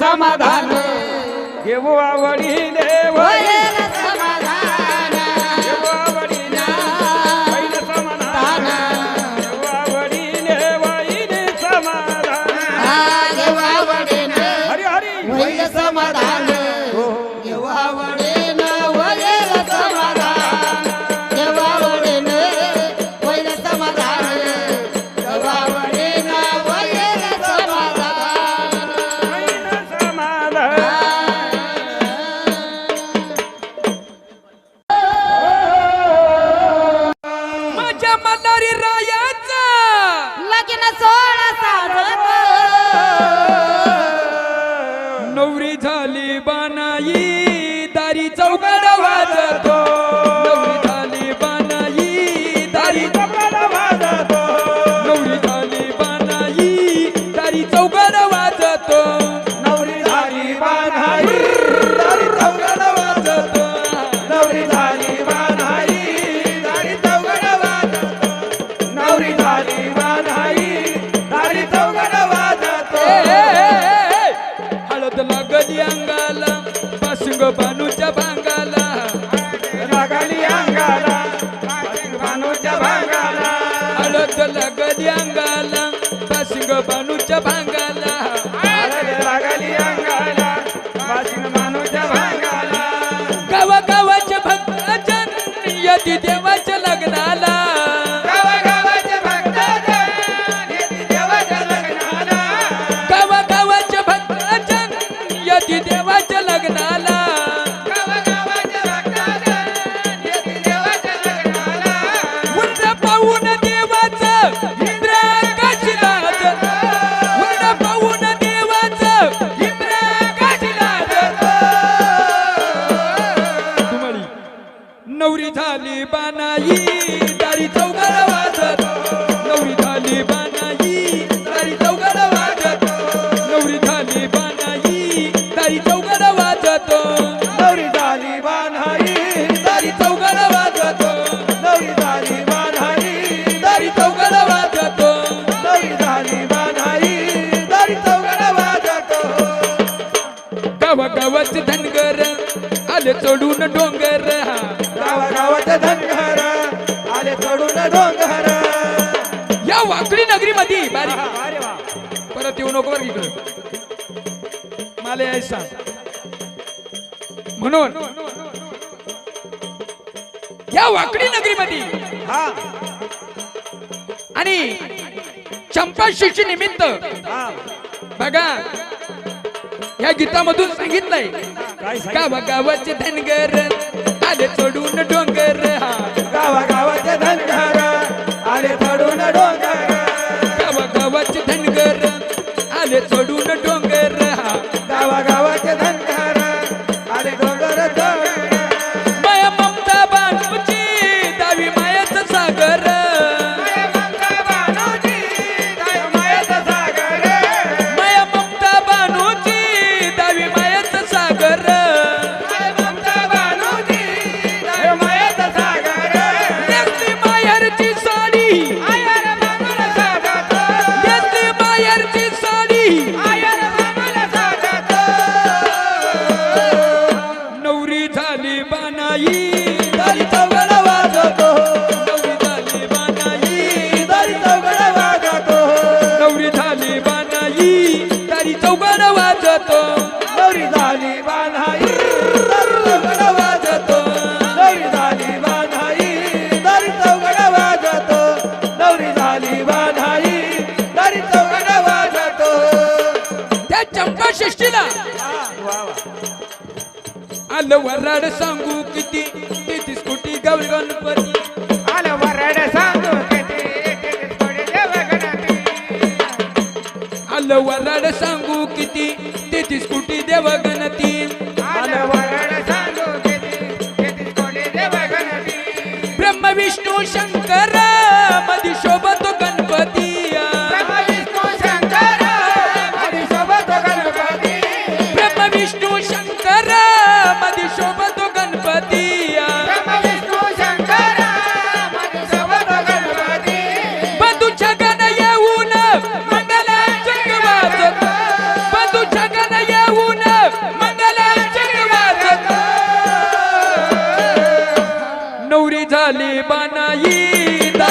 समाधान. घेऊ आवडी देव बानूच्या भांगाला. लागली अंगाला. बानूच्या भांगाला. हळद लागली अंगाला. पासिंग बानूच्या भांग गावा गावाच धनगर आले चढून डोंगर. गावा धनगर आले चढून डोंगर. या वाकडी नगरी मध्ये परत येऊ नको बरं मला यायचा म्हणून. या वाकडी नगरी मध्ये आणि चंपा निमित्त. बघा या गीतामधून सांगितलंय. गावा गावाचे धनगर आले चढून डोंगर. गावा गावाचे धनगर आले चढून डोंगर. गावा गावाचे धनगर आले चढून নাই দলিত तुला वराड सांगू किती? तेहतीस कोटी गौरी गणपती. आलं वराड सांगू किती? आलं वराड सांगू किती? आलं वराड सांगू ब्रह्म विष्णू शंकर मधी शोभतो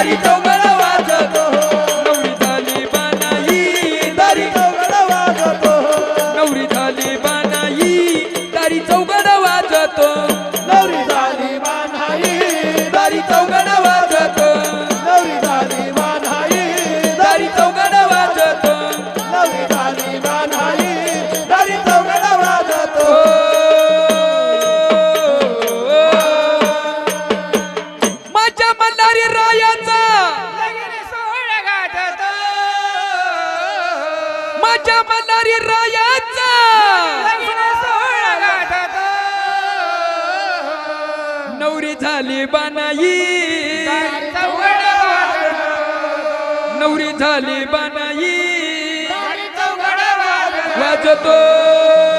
Daddy, don't झाली बानाई. नवरी झाली बानाई. वाजतो.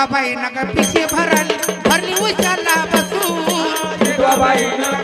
बाबाई नका पिके भरल भरली भरली बसू बाबाई शिवाबाईनं